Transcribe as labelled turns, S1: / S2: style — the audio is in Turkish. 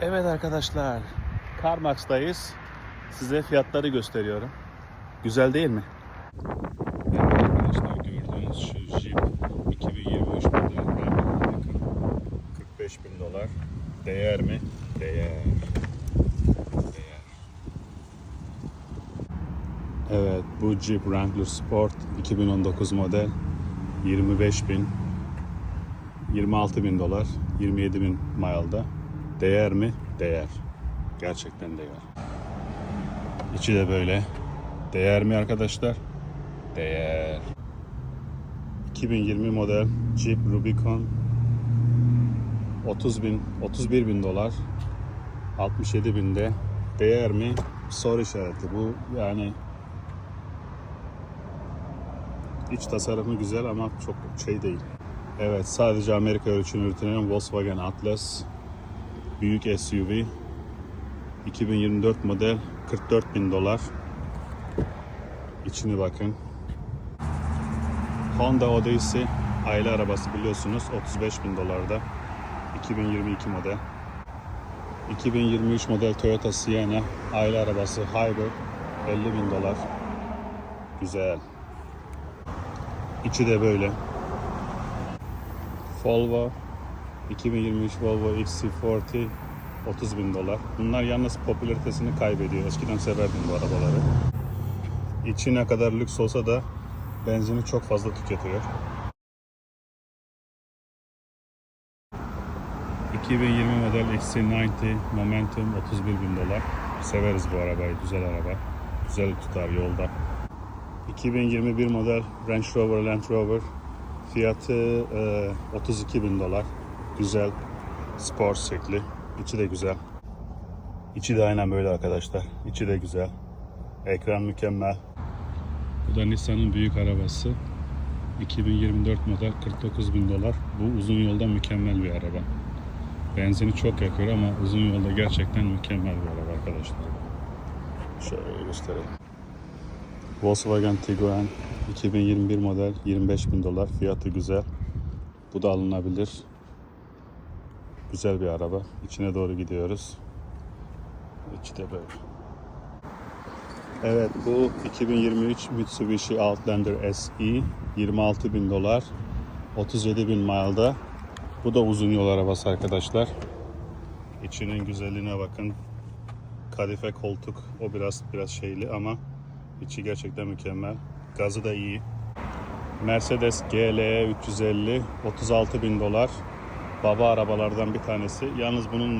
S1: Evet arkadaşlar, CarMax'tayız. Size fiyatları gösteriyorum. Güzel değil mi? Evet arkadaşlar gördüğünüz şu Jeep 2023 model Ram 45 bin dolar. Değer mi? Değer. Değer. Evet bu Jeep Wrangler Sport 2019 model 25 bin 26 bin dolar 27 bin mile'da değer mi? Değer. Gerçekten değer. İçi de böyle. Değer mi arkadaşlar? Değer. 2020 model Jeep Rubicon 30 bin, 31 bin dolar 67 binde değer mi? Soru işareti. Bu yani iç tasarımı güzel ama çok şey değil. Evet sadece Amerika ölçüğünü üretilen Volkswagen Atlas büyük SUV 2024 model 44 bin dolar. İçini bakın. Honda Odyssey aile arabası biliyorsunuz 35 bin dolarda. 2022 model. 2023 model Toyota Sienna aile arabası Hybrid 50 bin dolar. Güzel. İçi de böyle. Volvo 2023 Volvo XC40 30 bin dolar. Bunlar yalnız popülaritesini kaybediyor. Eskiden severdim bu arabaları. İçi ne kadar lüks olsa da benzini çok fazla tüketiyor. 2020 model XC90 Momentum 31 bin dolar. Severiz bu arabayı. Güzel araba. Güzel tutar yolda. 2021 model Range Rover Land Rover Fiyatı e, 32 bin dolar. Güzel. Spor şekli. İçi de güzel. İçi de aynen böyle arkadaşlar. İçi de güzel. Ekran mükemmel. Bu da Nissan'ın büyük arabası. 2024 model 49 bin dolar. Bu uzun yolda mükemmel bir araba. Benzini çok yakıyor ama uzun yolda gerçekten mükemmel bir araba arkadaşlar. Şöyle göstereyim. Volkswagen Tiguan 2021 model 25 bin dolar fiyatı güzel. Bu da alınabilir. Güzel bir araba. İçine doğru gidiyoruz. İçi de böyle. Evet bu 2023 Mitsubishi Outlander SE 26 bin dolar 37 bin mile'da. Bu da uzun yol arabası arkadaşlar. İçinin güzelliğine bakın. Kadife koltuk o biraz biraz şeyli ama içi gerçekten mükemmel. Gazı da iyi. Mercedes GLE 350 36 bin dolar. Baba arabalardan bir tanesi. Yalnız bunun